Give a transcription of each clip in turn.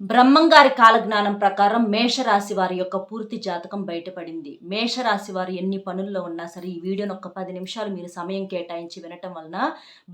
బ్రహ్మంగారి కాలజ్ఞానం ప్రకారం మేషరాశి వారి యొక్క పూర్తి జాతకం బయటపడింది. మేషరాశి వారు ఎన్ని పనుల్లో ఉన్నా సరే ఈ వీడియోని ఒక పది నిమిషాలు మీరు సమయం కేటాయించి వినటం వలన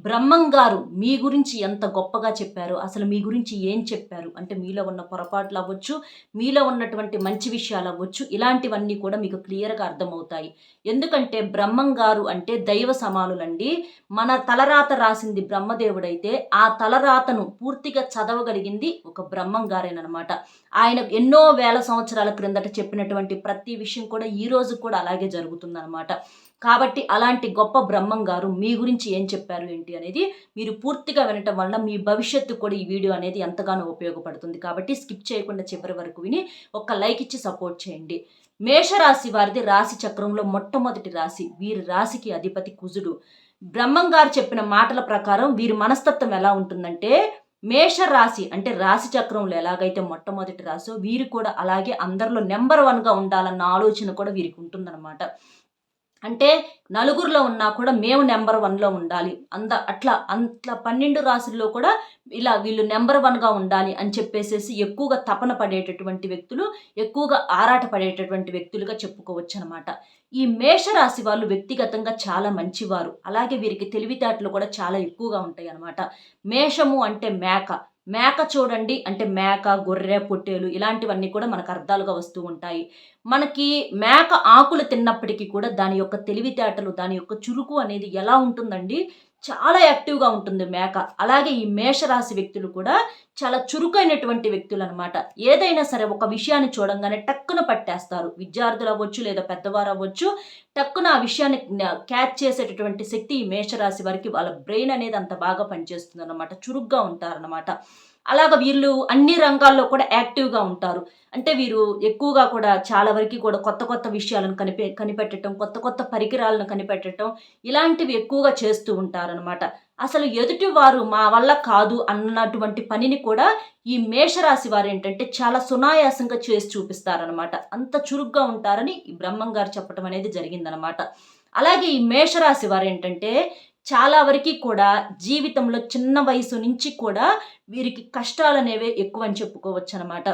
బ్రహ్మంగారు మీ గురించి ఎంత గొప్పగా చెప్పారు అసలు మీ గురించి ఏం చెప్పారు అంటే మీలో ఉన్న పొరపాట్లు అవ్వచ్చు మీలో ఉన్నటువంటి మంచి విషయాలు అవ్వచ్చు ఇలాంటివన్నీ కూడా మీకు క్లియర్గా అర్థమవుతాయి. ఎందుకంటే బ్రహ్మంగారు అంటే దైవ సమానులండి. మన తలరాత రాసింది బ్రహ్మదేవుడైతే ఆ తలరాతను పూర్తిగా చదవగలిగింది ఒక బ్రహ్మం గారేనమాట ఆయన ఎన్నో వేల సంవత్సరాల క్రిందట చెప్పినటువంటి ప్రతి విషయం కూడా ఈ రోజు కూడా అలాగే జరుగుతుందన్నమాట. కాబట్టి అలాంటి గొప్ప బ్రహ్మం గారు మీ గురించి ఏం చెప్పారు ఏంటి అనేది మీరు పూర్తిగా వినటం వలన మీ భవిష్యత్తు కూడా ఈ వీడియో అనేది ఎంతగానో ఉపయోగపడుతుంది. కాబట్టి స్కిప్ చేయకుండా చివరి వరకు విని ఒక లైక్ ఇచ్చి సపోర్ట్ చేయండి. మేషరాశి వారిది రాశి చక్రంలో మొట్టమొదటి రాశి. వీరి రాశికి అధిపతి కుజుడు. బ్రహ్మం గారు చెప్పిన మాటల ప్రకారం వీరి మనస్తత్వం ఎలా ఉంటుందంటే మేష రాశి అంటే రాశి చక్రంలో ఎలాగైతే మొట్టమొదటి రాశో వీరు కూడా అలాగే అందరిలో నెంబర్ వన్గా ఉండాలన్న ఆలోచన కూడా వీరికి ఉంటుందన్నమాట. అంటే నలుగురిలో ఉన్నా కూడా మేము నెంబర్ వన్లో ఉండాలి. అంద అట్లా అంత పన్నెండు రాశుల్లో కూడా ఇలా వీళ్ళు నెంబర్ వన్గా ఉండాలి అని చెప్పేసేసి ఎక్కువగా తపన పడేటటువంటి వ్యక్తులు ఎక్కువగా ఆరాట పడేటటువంటి వ్యక్తులుగా చెప్పుకోవచ్చు అనమాట ఈ మేషరాశి వాళ్ళు వ్యక్తిగతంగా చాలా మంచివారు. అలాగే వీరికి తెలివితేటలు కూడా చాలా ఎక్కువగా ఉంటాయి అనమాట మేషము అంటే మేక. మేక చూడండి అంటే మేక గొర్రె పొట్టేలు ఇలాంటివన్నీ కూడా మనకు అర్థాలుగా వస్తూ ఉంటాయి. మనకి మేక ఆకులు తిన్నప్పటికీ కూడా దాని యొక్క తెలివితేటలు దాని యొక్క చురుకు అనేది ఎలా ఉంటుందండి? చాలా యాక్టివ్గా ఉంటుంది మేక. అలాగే ఈ మేషరాశి వ్యక్తులు కూడా చాలా చురుకైనటువంటి వ్యక్తులు అనమాట ఏదైనా సరే ఒక విషయాన్ని చూడంగానే టక్కున పట్టేస్తారు. విద్యార్థులు అవ్వచ్చు లేదా పెద్దవారు అవ్వచ్చు టక్కున ఆ విషయాన్ని క్యాచ్ చేసేటటువంటి శక్తి ఈ మేషరాశి వారికి వాళ్ళ బ్రెయిన్ అనేది అంత బాగా పనిచేస్తుంది అనమాట చురుగ్గా ఉంటారనమాట అలాగ వీళ్ళు అన్ని రంగాల్లో కూడా యాక్టివ్గా ఉంటారు. అంటే వీరు ఎక్కువగా కూడా చాలా వరకు కూడా కొత్త కొత్త విషయాలను కనిపె కనిపెట్టడం కొత్త కొత్త పరికరాలను కనిపెట్టడం ఇలాంటివి ఎక్కువగా చేస్తూ ఉంటారనమాట అసలు ఎదుటి వారు మా వల్ల కాదు అన్నటువంటి పనిని కూడా ఈ మేషరాశి వారు ఏంటంటే చాలా సునాయాసంగా చేసి చూపిస్తారనమాట అంత చురుగ్గా ఉంటారని ఈ బ్రహ్మం గారు చెప్పడం అనేది జరిగిందనమాట అలాగే ఈ మేషరాశి వారు ఏంటంటే చాలా వరకు కూడా జీవితంలో చిన్న వయసు నుంచి కూడా వీరికి కష్టాలు అనేవి ఎక్కువ అని చెప్పుకోవచ్చు అనమాట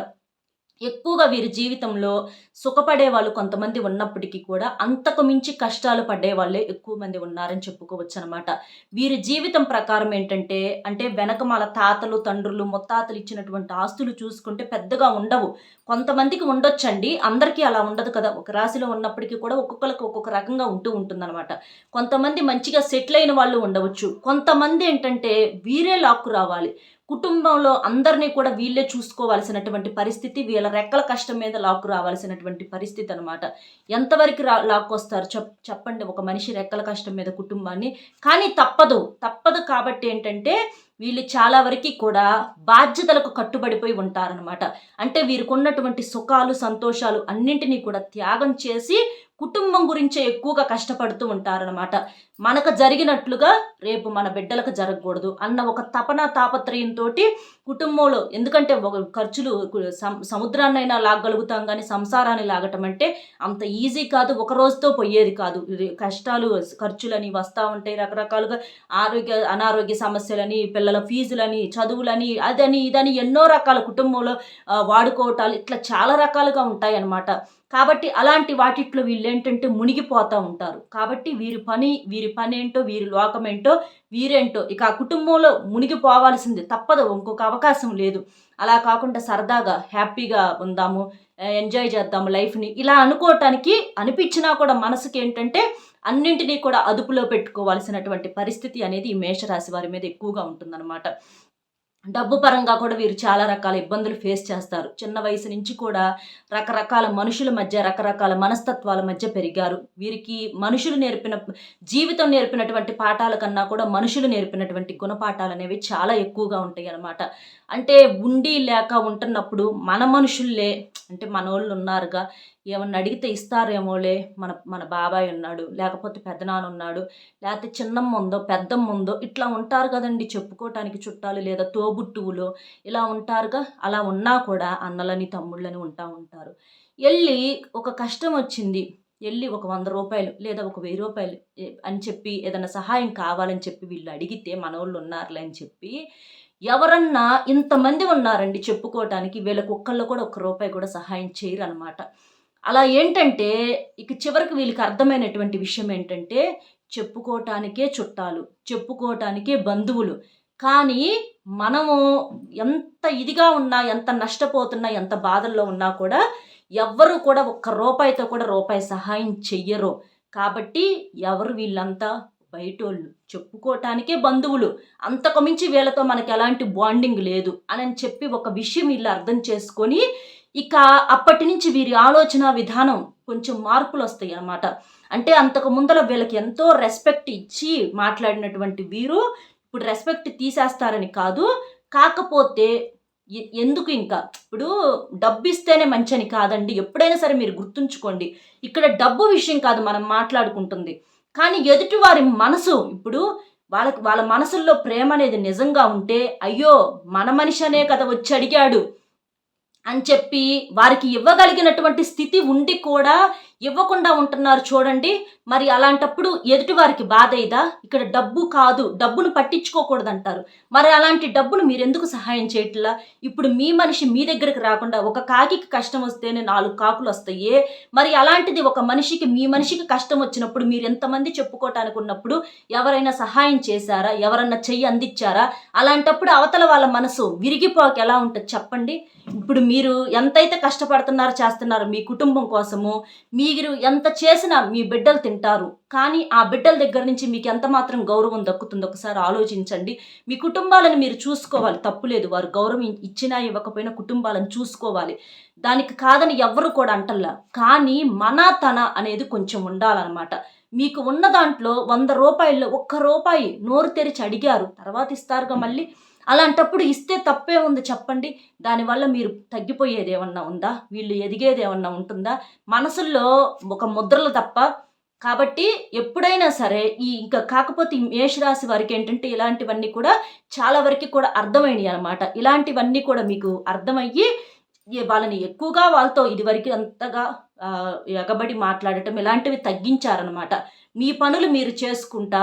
ఎక్కువగా వీరి జీవితంలో సుఖపడే వాళ్ళు కొంతమంది ఉన్నప్పటికీ కూడా అంతకు మించి కష్టాలు పడే వాళ్ళే ఎక్కువ మంది ఉన్నారని చెప్పుకోవచ్చు అనమాట వీరి జీవితం ప్రకారం ఏంటంటే అంటే వెనకమాల తాతలు తండ్రులు ముత్తాతలు ఇచ్చినటువంటి ఆస్తులు చూసుకుంటే పెద్దగా ఉండవు. కొంతమందికి ఉండొచ్చండి. అందరికీ అలా ఉండదు కదా. ఒక రాశిలో ఉన్నప్పటికీ కూడా ఒక్కొక్కరికి ఒక్కొక్క రకంగా ఉంటూ ఉంటుందన్నమాట కొంతమంది మంచిగా సెటిల్ అయిన వాళ్ళు ఉండవచ్చు. కొంతమంది ఏంటంటే వీరే లాక్కు రావాలి. కుటుంబంలో అందరినీ కూడా వీళ్ళే చూసుకోవాల్సినటువంటి పరిస్థితి వీళ్ళ రెక్కల కష్టం మీద లాక్కు రావాల్సినటువంటి పరిస్థితి అనమాట ఎంతవరకు రా లాక్ వస్తారు చెప్ చెప్పండి. ఒక మనిషి రెక్కల కష్టం మీద కుటుంబాన్ని. కానీ తప్పదు. తప్పదు కాబట్టి ఏంటంటే వీళ్ళు చాలా వరకు కూడా బాధ్యతలకు కట్టుబడిపోయి ఉంటారనమాట అంటే వీరికున్నటువంటి సుఖాలు సంతోషాలు అన్నింటినీ కూడా త్యాగం చేసి కుటుంబం గురించే ఎక్కువగా కష్టపడుతూ ఉంటారనమాట మనకు జరిగినట్లుగా రేపు మన బిడ్డలకు జరగకూడదు అన్న ఒక తపన తాపత్రయంతో కుటుంబంలో ఎందుకంటే ఒక ఖర్చులు సముద్రాన్నైనా లాగగలుగుతాం కానీ సంసారాన్ని లాగటం అంటే అంత ఈజీ కాదు ఒక రోజుతో పోయేది కాదు. కష్టాలు ఖర్చులని వస్తూ ఉంటాయి రకరకాలుగా. ఆరోగ్య అనారోగ్య సమస్యలని పిల్లల ఫీజులని చదువులని అదని ఇదని ఎన్నో రకాల కుటుంబంలో వాడుకోవటాలు ఇట్లా చాలా రకాలుగా ఉంటాయి అన్నమాట కాబట్టి అలాంటి వాటిట్లో వీళ్ళు ఏంటంటే మునిగిపోతూ ఉంటారు. కాబట్టి వీరి పని వీరి పని ఏంటో వీరి లోకం ఏంటో వీరేంటో ఇక ఆ కుటుంబంలో మునిగిపోవాల్సింది తప్పదు. ఇంకొక అవకాశం లేదు. అలా కాకుండా సరదాగా హ్యాపీగా ఉందాము ఎంజాయ్ చేద్దాము లైఫ్ని. ఇలా అనుకోవటానికి అనిపించినా కూడా మనసుకి ఏంటంటే అన్నింటినీ కూడా అదుపులో పెట్టుకోవాల్సినటువంటి పరిస్థితి అనేది ఈ మేషరాశి వారి మీద ఎక్కువగా ఉంటుందన్నమాట. డబ్బు పరంగా కూడా వీరు చాలా రకాల ఇబ్బందులు ఫేస్ చేస్తారు. చిన్న వయసు నుంచి కూడా రకరకాల మనుషుల మధ్య రకరకాల మనస్తత్వాల మధ్య పెరిగారు. వీరికి మనుషులు నేర్పిన జీవితం నేర్పినటువంటి పాఠాల కన్నా కూడా మనుషులు నేర్పినటువంటి గుణపాఠాలు అనేవి చాలా ఎక్కువగా ఉంటాయి అన్నమాట. అంటే ఉండి లేక ఉంటున్నప్పుడు మన మనుషుల్లే అంటే మనోళ్ళు ఉన్నారుగా ఏమన్నా అడిగితే ఇస్తారేమోలే మన మన బాబాయ్ ఉన్నాడు లేకపోతే పెద్దనాన్న ఉన్నాడు లేకపోతే చిన్నమ్మ ఉందో పెద్దమ్మ ఉందో ఇట్లా ఉంటారు కదండి చెప్పుకోవటానికి చుట్టాలు లేదా తోబుట్టువులు. ఇలా ఉంటారుగా అలా ఉన్నా కూడా అన్నలని తమ్ముళ్ళని ఉంటా ఉంటారు. వెళ్ళి ఒక కష్టం వచ్చింది. వెళ్ళి ఒక వంద రూపాయలు లేదా ఒక వెయ్యి రూపాయలు అని చెప్పి ఏదైనా సహాయం కావాలని చెప్పి వీళ్ళు అడిగితే మనవాళ్ళు ఉన్నారులే అని చెప్పి ఎవరన్నా ఇంతమంది ఉన్నారండి చెప్పుకోవటానికి వీళ్ళకి ఒక్కళ్ళు కూడా ఒక్క రూపాయి కూడా సహాయం చేయరు అనమాట అలా ఏంటంటే ఇక చివరికి వీళ్ళకి అర్థమైనటువంటి విషయం ఏంటంటే చెప్పుకోవటానికే చుట్టాలు చెప్పుకోవటానికే బంధువులు. కానీ మనము ఎంత ఇదిగా ఉన్నా ఎంత నష్టపోతున్నా ఎంత బాధల్లో ఉన్నా కూడా ఎవ్వరు కూడా ఒక్క రూపాయితో కూడా రూపాయి సహాయం చెయ్యరు. కాబట్టి ఎవరు వీళ్ళంతా? బయటోళ్ళు. చెప్పుకోవటానికే బంధువులు. అంతకు మించి వీళ్ళతో మనకు ఎలాంటి బాండింగ్ లేదు. అని చెప్పి ఒక విషయం వీళ్ళు అర్థం చేసుకొని ఇక అప్పటి నుంచి వీరి ఆలోచన విధానం కొంచెం మార్పులు వస్తాయి అన్నమాట. అంటే అంతకు ముందర వీళ్ళకి ఎంతో రెస్పెక్ట్ ఇచ్చి మాట్లాడినటువంటి వీరు ఇప్పుడు రెస్పెక్ట్ తీసేస్తారని కాదు కాకపోతే ఎందుకు ఇంకా? ఇప్పుడు డబ్బు ఇస్తేనే మంచని కాదండి. ఎప్పుడైనా సరే మీరు గుర్తుంచుకోండి. ఇక్కడ డబ్బు విషయం కాదు మనం మాట్లాడుకుంటుంది. కానీ ఎదుటి వారి మనసు ఇప్పుడు వాళ్ళకి వాళ్ళ మనసుల్లో ప్రేమ అనేది నిజంగా ఉంటే అయ్యో మన మనిషి అనే కదా వచ్చి అడిగాడు. అని చెప్పి వారికి ఇవ్వగలిగినటువంటి స్థితి ఉండి కూడా ఇవ్వకుండా ఉంటున్నారు చూడండి. మరి అలాంటప్పుడు ఎదుటి వారికి బాధ ఇదా? ఇక్కడ డబ్బు కాదు డబ్బును పట్టించుకోకూడదు అంటారు మరి అలాంటి డబ్బును మీరు ఎందుకు సహాయం చేయట్లా? ఇప్పుడు మీ మనిషి మీ దగ్గరకు రాకుండా ఒక కాకికి కష్టం వస్తేనే నాలుగు కాకులు వస్తాయి? మరి అలాంటిది ఒక మనిషికి మీ మనిషికి కష్టం వచ్చినప్పుడు మీరు ఎంతమంది చెప్పుకోవటానికి ఉన్నప్పుడు ఎవరైనా సహాయం చేశారా? ఎవరన్నా చెయ్యి అందించారా? అలాంటప్పుడు అవతల వాళ్ళ మనసు విరిగిపోక ఎలా ఉంటుంది చెప్పండి? ఇప్పుడు మీరు ఎంతైతే కష్టపడుతున్నారో చేస్తున్నారో మీ కుటుంబం కోసము మీరు ఎంత చేసినా మీ బిడ్డలు తింటారు. కానీ ఆ బిడ్డల దగ్గర నుంచి మీకు ఎంత మాత్రం గౌరవం దక్కుతుందో ఒకసారి ఆలోచించండి. మీ కుటుంబాలను మీరు చూసుకోవాలి. తప్పులేదు వారు గౌరవం ఇచ్చినా ఇవ్వకపోయినా కుటుంబాలను చూసుకోవాలి. దానికి కాదని ఎవ్వరు కూడా అంటల్లా. కానీ మన తన అనేది కొంచెం ఉండాలన్నమాట. మీకు ఉన్న దాంట్లో వంద రూపాయల్లో ఒక్క రూపాయి నోరు తెరిచి అడిగారు. తర్వాత ఇస్తారుగా మళ్ళీ. అలాంటప్పుడు ఇస్తే తప్పే ఉంది చెప్పండి. దానివల్ల మీరు తగ్గిపోయేది ఏమన్నా ఉందా? వీళ్ళు ఎదిగేది ఏమన్నా ఉంటుందా? మనసుల్లో ఒక ముద్రలు తప్ప. కాబట్టి ఎప్పుడైనా సరే ఈ ఇంకా కాకపోతే మేషరాశి వారికి ఏంటంటే ఇలాంటివన్నీ కూడా చాలా వరకు కూడా అర్థమైనవి అనమాట ఇలాంటివన్నీ కూడా మీకు అర్థమయ్యి వాళ్ళని ఎక్కువగా వాళ్ళతో ఇదివరకు అంతగా ఎగబడి మాట్లాడటం ఇలాంటివి తగ్గించారనమాట మీ పనులు మీరు చేసుకుంటా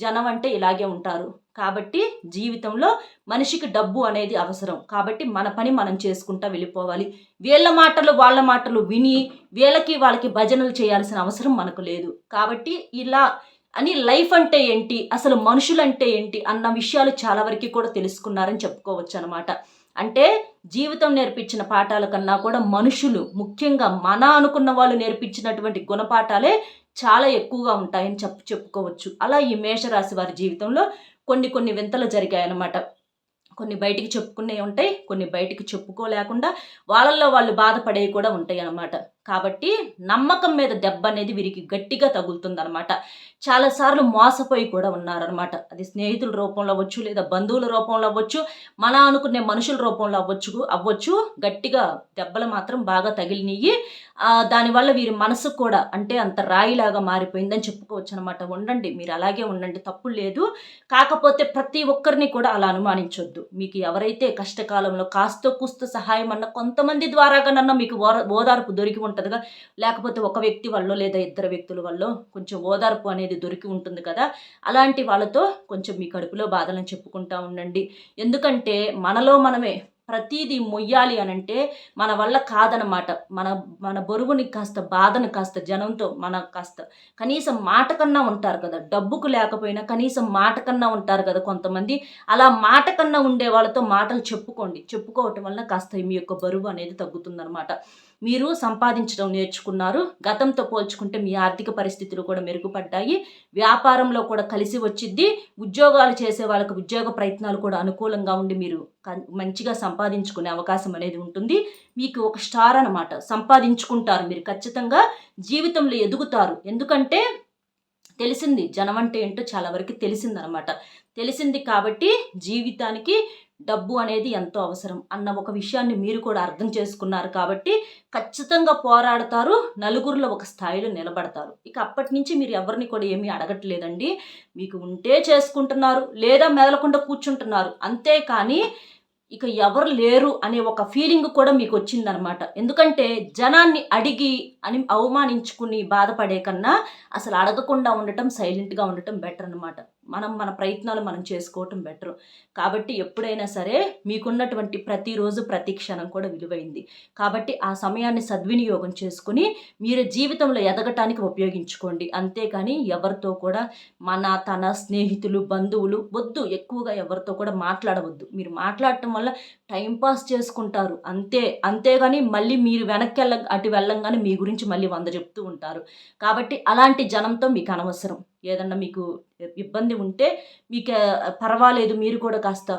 జనం అంటే ఇలాగే ఉంటారు. కాబట్టి జీవితంలో మనిషికి డబ్బు అనేది అవసరం. కాబట్టి మన పని మనం చేసుకుంటా వెళ్ళిపోవాలి. వీళ్ళ మాటలు వాళ్ళ మాటలు విని వీళ్ళకి వాళ్ళకి భజనలు చేయాల్సిన అవసరం మనకు లేదు. కాబట్టి ఇలా అని లైఫ్ అంటే ఏంటి అసలు మనుషులు అంటే ఏంటి అన్న విషయాలు చాలా వరకు కూడా తెలుసుకున్నారని చెప్పుకోవచ్చు అనమాట అంటే జీవితం నేర్పించిన పాఠాల కన్నా కూడా మనుషులు ముఖ్యంగా మన అనుకున్న వాళ్ళు నేర్పించినటువంటి గుణపాఠాలే చాలా ఎక్కువగా ఉంటాయని చెప్పు చెప్పుకోవచ్చు. అలా ఈ మేషరాశి వారి జీవితంలో కొన్ని కొన్ని వింతలు జరిగాయన్నమాట. కొన్ని బయటికి చెప్పుకునే ఉంటాయి కొన్ని బయటికి చెప్పుకోలేకుండా వాళ్ళల్లో వాళ్ళు బాధపడేవి కూడా ఉంటాయి అన్నమాట కాబట్టి నమ్మకం మీద దెబ్బ అనేది వీరికి గట్టిగా తగులుతుందన్నమాట. చాలాసార్లు మోసపోయి కూడా ఉన్నారనమాట అది స్నేహితుల రూపంలో అవ్వచ్చు లేదా బంధువుల రూపంలో అవ్వచ్చు మన అనుకునే మనుషుల రూపంలో అవ్వచ్చు అవ్వచ్చు. గట్టిగా దెబ్బలు మాత్రం బాగా తగిలినవి దానివల్ల వీరి మనసు కూడా అంటే అంత రాయిలాగా మారిపోయిందని చెప్పుకోవచ్చు అనమాట ఉండండి మీరు అలాగే ఉండండి తప్పు లేదు. కాకపోతే ప్రతి ఒక్కరిని కూడా అలా అనుమానించొద్దు. మీకు ఎవరైతే కష్టకాలంలో కాస్తో కూస్తో సహాయం అన్న కొంతమంది ద్వారాగానన్నా మీకు ఓర ఓదార్పు దొరికి ఉంటుందిగా లేకపోతే ఒక వ్యక్తి వల్ల లేదా ఇద్దరు వ్యక్తుల వల్ల కొంచెం ఓదార్పు అనేది దొరికి ఉంటుంది కదా. అలాంటి వాళ్ళతో కొంచెం మీ కడుపులో బాధలను చెప్పుకుంటా ఉండండి. ఎందుకంటే మనలో మనమే ప్రతీది మొయ్యాలి అని అంటే మన వల్ల కాదనమాట. మన మన బరువుని కాస్త బాధను కాస్త జనంతో మన కాస్త. కనీసం మాట కన్నా ఉంటారు కదా. డబ్బుకు లేకపోయినా కనీసం మాట కన్నా ఉంటారు కదా కొంతమంది. అలా మాట కన్నా ఉండే వాళ్ళతో మాటలు చెప్పుకోండి. చెప్పుకోవటం వల్ల కాస్త మీ యొక్క బరువు అనేది తగ్గుతుందన్నమాట మీరు సంపాదించడం నేర్చుకున్నారు. గతంతో పోల్చుకుంటే మీ ఆర్థిక పరిస్థితులు కూడా మెరుగుపడ్డాయి. వ్యాపారంలో కూడా కలిసి వచ్చిద్ది. ఉద్యోగాలు చేసే వాళ్ళకి ఉద్యోగ ప్రయత్నాలు కూడా అనుకూలంగా ఉండి మీరు మంచిగా సంపాదించుకునే అవకాశం అనేది ఉంటుంది. మీకు ఒక స్టార్ అనమాట సంపాదించుకుంటారు మీరు ఖచ్చితంగా. జీవితంలో ఎదుగుతారు. ఎందుకంటే తెలిసింది. జనం అంటే ఏంటో చాలా వరకు తెలిసిందనమాట. తెలిసింది కాబట్టి జీవితానికి డబ్బు అనేది ఎంతో అవసరం అన్న ఒక విషయాన్ని మీరు కూడా అర్థం చేసుకున్నారు కాబట్టి ఖచ్చితంగా పోరాడతారు. నలుగురిలో ఒక స్థాయిలో నిలబడతారు. ఇక అప్పటి నుంచి మీరు ఎవరిని కూడా ఏమీ అడగట్లేదండి. మీకు ఉంటే చేసుకుంటున్నారు లేదా మెదలకుండా కూర్చుంటున్నారు. అంతేకాని ఇక ఎవరు లేరు అనే ఒక ఫీలింగ్ కూడా మీకు వచ్చిందనమాట ఎందుకంటే జనాన్ని అడిగి అని అవమానించుకుని బాధపడే కన్నా అసలు అడగకుండా ఉండటం సైలెంట్గా ఉండటం బెటర్ అనమాట. మనం మన ప్రయత్నాలు మనం చేసుకోవటం బెటర్. కాబట్టి ఎప్పుడైనా సరే మీకున్నటువంటి ప్రతిరోజు ప్రతి క్షణం కూడా విలువైంది. కాబట్టి ఆ సమయాన్ని సద్వినియోగం చేసుకుని మీరు జీవితంలో ఎదగటానికి ఉపయోగించుకోండి. అంతేకాని ఎవరితో కూడా మన తన స్నేహితులు బంధువులు వద్దు. ఎక్కువగా ఎవరితో కూడా మాట్లాడవద్దు. మీరు మాట్లాడటం వల్ల టైంపాస్ చేసుకుంటారు. అంతే అంతేగాని మళ్ళీ మీరు వెనక్కి వెళ్ళ అటు వెళ్ళంగానే మీ గురించి మళ్ళీ వంద చెప్తూ ఉంటారు. కాబట్టి అలాంటి జనంతో మీకు అనవసరం. ఏదన్నా మీకు ఇబ్బంది ఉంటే మీకు పర్వాలేదు మీరు కూడా కాస్త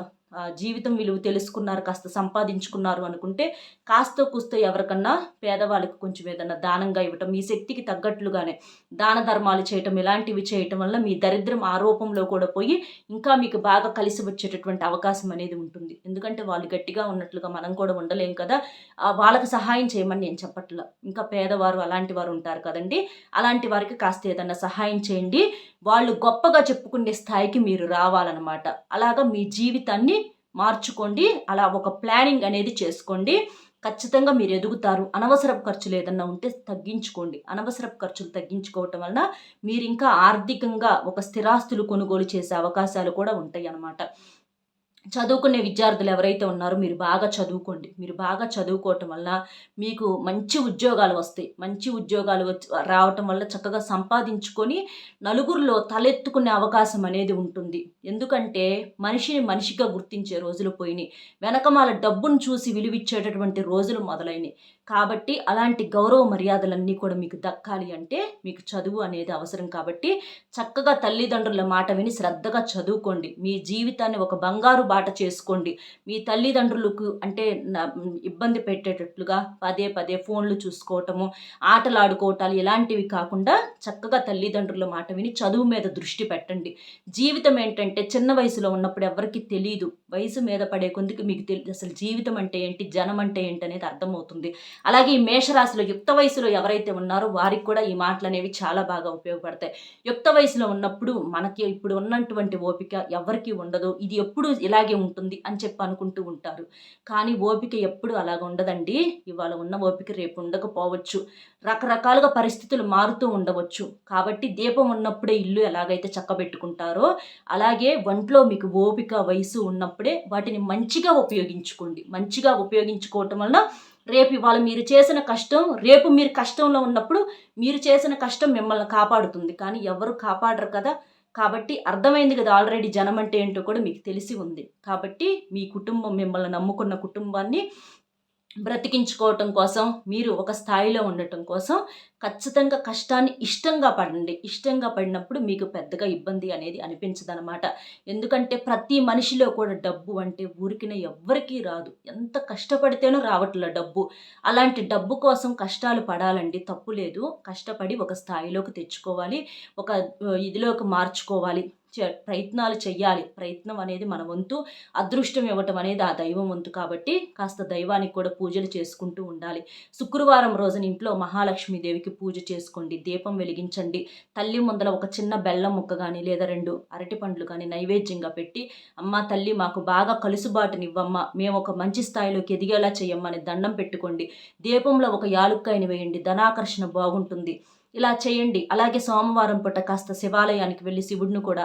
జీవితం విలువ తెలుసుకున్నారు కాస్త సంపాదించుకున్నారు అనుకుంటే కాస్త కూస్త ఎవరికన్నా పేదవాళ్ళకి కొంచెం ఏదన్నా దానంగా ఇవ్వటం మీ శక్తికి తగ్గట్లుగానే దాన ధర్మాలు చేయటం ఇలాంటివి చేయటం వల్ల మీ దరిద్రం ఆరోపంలో కూడా పోయి ఇంకా మీకు బాగా కలిసి వచ్చేటటువంటి అవకాశం అనేది ఉంటుంది. ఎందుకంటే వాళ్ళు గట్టిగా ఉన్నట్లుగా మనం కూడా ఉండలేం కదా. వాళ్ళకి సహాయం చేయమని నేను చెప్పట్లా. ఇంకా పేదవారు అలాంటి వారు ఉంటారు కదండి. అలాంటి వారికి కాస్త ఏదన్నా సహాయం చేయండి. వాళ్ళు గొప్పగా చెప్పుకునే స్థాయికి మీరు రావాలన్నమాట. అలాగా మీ జీవితాన్ని మార్చుకోండి. అలా ఒక ప్లానింగ్ అనేది చేసుకోండి. ఖచ్చితంగా మీరు ఎదుగుతారు. అనవసరపు ఖర్చులు ఏదన్నా ఉంటే తగ్గించుకోండి. అనవసరపు ఖర్చులు తగ్గించుకోవటం వలన మీరు ఇంకా ఆర్థికంగా ఒక స్థిరాస్తులు కొనుగోలు చేసే అవకాశాలు కూడా ఉంటాయి అన్నమాట చదువుకునే విద్యార్థులు ఎవరైతే ఉన్నారో మీరు బాగా చదువుకోండి. మీరు బాగా చదువుకోవటం వల్ల మీకు మంచి ఉద్యోగాలు వస్తాయి. మంచి ఉద్యోగాలు రావటం వల్ల చక్కగా సంపాదించుకొని నలుగురిలో తలెత్తుకునే అవకాశం అనేది ఉంటుంది. ఎందుకంటే మనిషిని మనిషిగా గుర్తించే రోజులు పోయినాయి. వెనకమాల డబ్బును చూసి విలువిచ్చేటటువంటి రోజులు మొదలైనవి కాబట్టి అలాంటి గౌరవ మర్యాదలన్నీ కూడా మీకు దక్కాలి అంటే మీకు చదువు అనేది అవసరం కాబట్టి చక్కగా తల్లిదండ్రుల మాట విని శ్రద్ధగా చదువుకోండి. మీ జీవితాన్ని ఒక బంగారు బాట చేసుకోండి. మీ తల్లిదండ్రులకు అంటే ఇబ్బంది పెట్టేటట్లుగా పదే పదే ఫోన్లు చూసుకోవటము ఆటలు ఆడుకోవటాలు ఇలాంటివి కాకుండా చక్కగా తల్లిదండ్రుల మాట విని చదువు మీద దృష్టి పెట్టండి. జీవితం ఏంటంటే చిన్న వయసులో ఉన్నప్పుడు ఎవరికి తెలియదు వయసు మీద పడే కొందుకు మీకు తెలియదు అసలు జీవితం అంటే ఏంటి జనం అంటే ఏంటి అనేది అర్థమవుతుంది. అలాగే ఈ మేషరాశిలో యుక్త వయసులో ఎవరైతే ఉన్నారో వారికి కూడా ఈ మాటలు అనేవి చాలా బాగా ఉపయోగపడతాయి. యుక్త వయసులో ఉన్నప్పుడు మనకి ఇప్పుడు ఉన్నటువంటి ఓపిక ఎవరికి ఉండదు. ఇది ఎప్పుడు ఇలాగే ఉంటుంది అని చెప్పి అనుకుంటూ ఉంటారు. కానీ ఓపిక ఎప్పుడు అలాగ ఉండదండి. ఇవాళ ఉన్న ఓపిక రేపు ఉండకపోవచ్చు. రకరకాలుగా పరిస్థితులు మారుతూ ఉండవచ్చు. కాబట్టి దీపం ఉన్నప్పుడే ఇల్లు ఎలాగైతే చక్కబెట్టుకుంటారో అలాగే ఒంట్లో మీకు ఓపిక వయసు ఉన్నప్పుడే వాటిని మంచిగా ఉపయోగించుకోండి. మంచిగా ఉపయోగించుకోవటం వలన రేపు ఇవాళ మీరు చేసిన కష్టం రేపు మీరు కష్టంలో ఉన్నప్పుడు మీరు చేసిన కష్టం మిమ్మల్ని కాపాడుతుంది. కానీ ఎవరు కాపాడరు కదా? కాబట్టి అర్థమైంది కదా ఆల్రెడీ జనం అంటే ఏంటో కూడా మీకు తెలిసి ఉంది. కాబట్టి మీ కుటుంబం మిమ్మల్ని నమ్ముకున్న కుటుంబాన్ని బ్రతికించుకోవటం కోసం మీరు ఒక స్థాయిలో ఉండటం కోసం ఖచ్చితంగా కష్టాన్ని ఇష్టంగా పడండి. ఇష్టంగా పడినప్పుడు మీకు పెద్దగా ఇబ్బంది అనేది అనిపించదనమాట ఎందుకంటే ప్రతి మనిషిలో కూడా డబ్బు అంటే ఊరికిన ఎవ్వరికీ రాదు. ఎంత కష్టపడితేనో రావట్లే డబ్బు. అలాంటి డబ్బు కోసం కష్టాలు పడాలండి. తప్పు లేదు. కష్టపడి ఒక స్థాయిలోకి తెచ్చుకోవాలి. ఒక ఇదిలోకి మార్చుకోవాలి. ప్రయత్నాలు చేయాలి ప్రయత్నం అనేది మన వంతు అదృష్టం ఇవ్వటం అనేది ఆ దైవం వంతు కాబట్టి కాస్త దైవానికి కూడా పూజలు చేసుకుంటూ ఉండాలి. శుక్రవారం రోజున ఇంట్లో మహాలక్ష్మీదేవికి పూజ చేసుకోండి. దీపం వెలిగించండి. తల్లి ముందల ఒక చిన్న బెల్లం ముక్క కానీ లేదా రెండు అరటి పండ్లు కానీ నైవేద్యంగా పెట్టి అమ్మ తల్లి మాకు బాగా కలుసుబాటునివ్వమ్మ. మేము ఒక మంచి స్థాయిలోకి ఎదిగేలా చేయమ్మని దండం పెట్టుకోండి. దీపంలో ఒక యాలుక్కాయని వేయండి. ధనాకర్షణ బాగుంటుంది. ఇలా చేయండి. అలాగే సోమవారం పూట కాస్త శివాలయానికి వెళ్ళి శివుడిని కూడా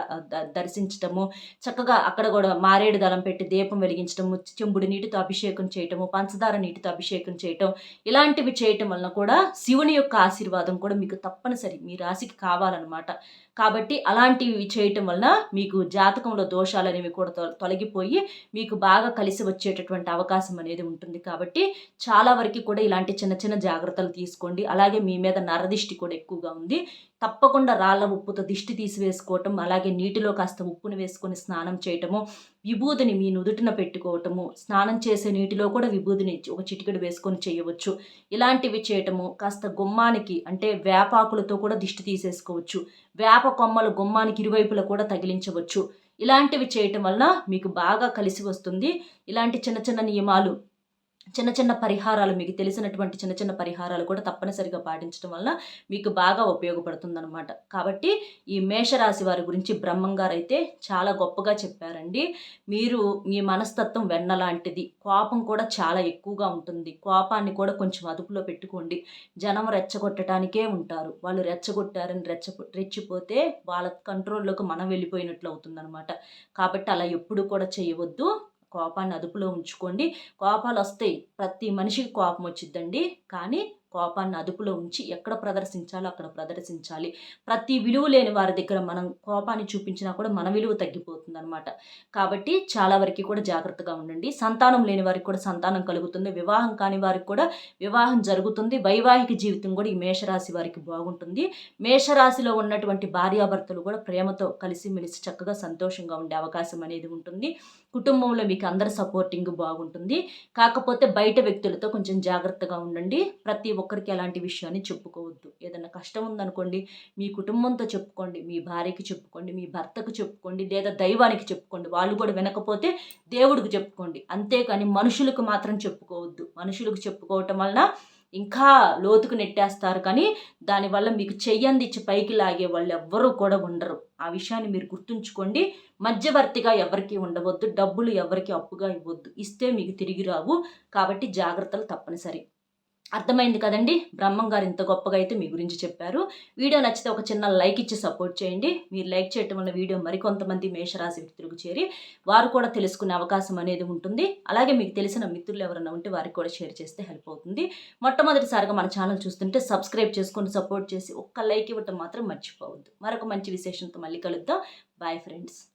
దర్శించటము చక్కగా అక్కడ కూడా మారేడు దళం పెట్టి దీపం వెలిగించటము చెంబుడి నీటితో అభిషేకం చేయటము పంచదార నీటితో అభిషేకం చేయటం ఇలాంటివి చేయటం వలన కూడా శివుని యొక్క ఆశీర్వాదం కూడా మీకు తప్పనిసరి మీ రాశికి కావాలన్నమాట. కాబట్టి అలాంటివి చేయటం వలన మీకు జాతకంలో దోషాలు అనేవి కూడా తొలగిపోయి మీకు బాగా కలిసి వచ్చేటటువంటి అవకాశం అనేది ఉంటుంది. కాబట్టి చాలా వరకు కూడా ఇలాంటి చిన్న చిన్న జాగ్రత్తలు తీసుకోండి. అలాగే మీ మీద నరదిష్టి కూడా ఎక్కువగా ఉంది. తప్పకుండా రాళ్ళ ఉప్పుతో దిష్టి తీసివేసుకోవటం అలాగే నీటిలో కాస్త ఉప్పుని వేసుకొని స్నానం చేయటము విభూదిని మీ నుదుటిన పెట్టుకోవటము స్నానం చేసే నీటిలో కూడా విభూదిని ఒక చిటికెడు వేసుకొని చేయవచ్చు. ఇలాంటివి చేయటము కాస్త గుమ్మానికి అంటే వేపాకులతో కూడా దిష్టి తీసేసుకోవచ్చు. వేప కొమ్మలు గుమ్మానికి ఇరువైపులా కూడా తగిలించవచ్చు. ఇలాంటివి చేయటం వలన మీకు బాగా కలిసి వస్తుంది. ఇలాంటి చిన్న చిన్న నియమాలు చిన్న చిన్న పరిహారాలు మీకు తెలిసినటువంటి చిన్న చిన్న పరిహారాలు కూడా తప్పనిసరిగా పాటించడం వల్ల మీకు బాగా ఉపయోగపడుతుందన్నమాట. కాబట్టి ఈ మేషరాశి వారి గురించి బ్రహ్మంగారు అయితే చాలా గొప్పగా చెప్పారండి. మీరు మీ మనస్తత్వం వెన్న లాంటిది కోపం కూడా చాలా ఎక్కువగా ఉంటుంది. కోపాన్ని కూడా కొంచెం అదుపులో పెట్టుకోండి. జనం రెచ్చగొట్టడానికే ఉంటారు. వాళ్ళు రెచ్చగొట్టారని రెచ్చ రెచ్చిపోతే వాళ్ళ కంట్రోల్లోకి మనం వెళ్ళిపోయినట్లు అవుతుందన్నమాట. కాబట్టి అలా ఎప్పుడు కూడా చేయవద్దు. కోపాన్ని అదుపులో ఉంచుకోండి. కోపాలు వస్తాయి. ప్రతి మనిషికి కోపం వచ్చిద్దండి. కానీ కోపాన్ని అదుపులో ఉంచి ఎక్కడ ప్రదర్శించాలో అక్కడ ప్రదర్శించాలి. ప్రతి విలువ లేని వారి దగ్గర మనం కోపాన్ని చూపించినా కూడా మన విలువ తగ్గిపోతుంది అనమాట కాబట్టి చాలా వరకు కూడా జాగ్రత్తగా ఉండండి. సంతానం లేని వారికి కూడా సంతానం కలుగుతుంది. వివాహం కాని వారికి కూడా వివాహం జరుగుతుంది. వైవాహిక జీవితం కూడా ఈ మేషరాశి వారికి బాగుంటుంది. మేషరాశిలో ఉన్నటువంటి భార్యాభర్తలు కూడా ప్రేమతో కలిసిమెలిసి చక్కగా సంతోషంగా ఉండే అవకాశం అనేది ఉంటుంది. కుటుంబంలో మీకు అందరి సపోర్టింగ్ బాగుంటుంది. కాకపోతే బయట వ్యక్తులతో కొంచెం జాగ్రత్తగా ఉండండి. ప్రతి ఒక్కరికి ఎలాంటి విషయాన్ని చెప్పుకోవద్దు. ఏదైనా కష్టం ఉందనుకోండి మీ కుటుంబంతో చెప్పుకోండి మీ భార్యకి చెప్పుకోండి మీ భర్తకు చెప్పుకోండి లేదా దైవానికి చెప్పుకోండి. వాళ్ళు కూడా వినకపోతే దేవుడికి చెప్పుకోండి. అంతేకాని మనుషులకు మాత్రం చెప్పుకోవద్దు. మనుషులకు చెప్పుకోవటం వలన ఇంకా లోతుకు నెట్టేస్తారు. కానీ దానివల్ల మీకు చెయ్యందిచ్చి పైకి లాగే వాళ్ళు ఎవ్వరూ కూడా ఉండరు. ఆ విషయాన్ని మీరు గుర్తుంచుకోండి. మధ్యవర్తిగా ఎవరికి ఉండవద్దు. డబ్బులు ఎవరికి అప్పుగా ఇవ్వద్దు. ఇస్తే మీకు తిరిగి రావు. కాబట్టి జాగ్రత్తలు తప్పనిసరి. అర్థమైంది కదండి? బ్రహ్మం గారు ఇంత గొప్పగా అయితే మీ గురించి చెప్పారు. వీడియో నచ్చితే ఒక చిన్న లైక్ ఇచ్చి సపోర్ట్ చేయండి. మీరు లైక్ చేయటం వల్ల వీడియో మరికొంతమంది మేషరాశి వ్యక్తులకు చేరి వారు కూడా తెలుసుకునే అవకాశం అనేది ఉంటుంది. అలాగే మీకు తెలిసిన మిత్రులు ఎవరైనా ఉంటే వారికి కూడా షేర్ చేస్తే హెల్ప్ అవుతుంది. మొట్టమొదటిసారిగా మన ఛానల్ చూస్తుంటే సబ్స్క్రైబ్ చేసుకొని సపోర్ట్ చేసి ఒక్క లైక్ ఇవ్వటం మాత్రం మర్చిపోవద్దు. మరొక మంచి విశేషంతో మళ్ళీ కలుద్దాం. Bye friends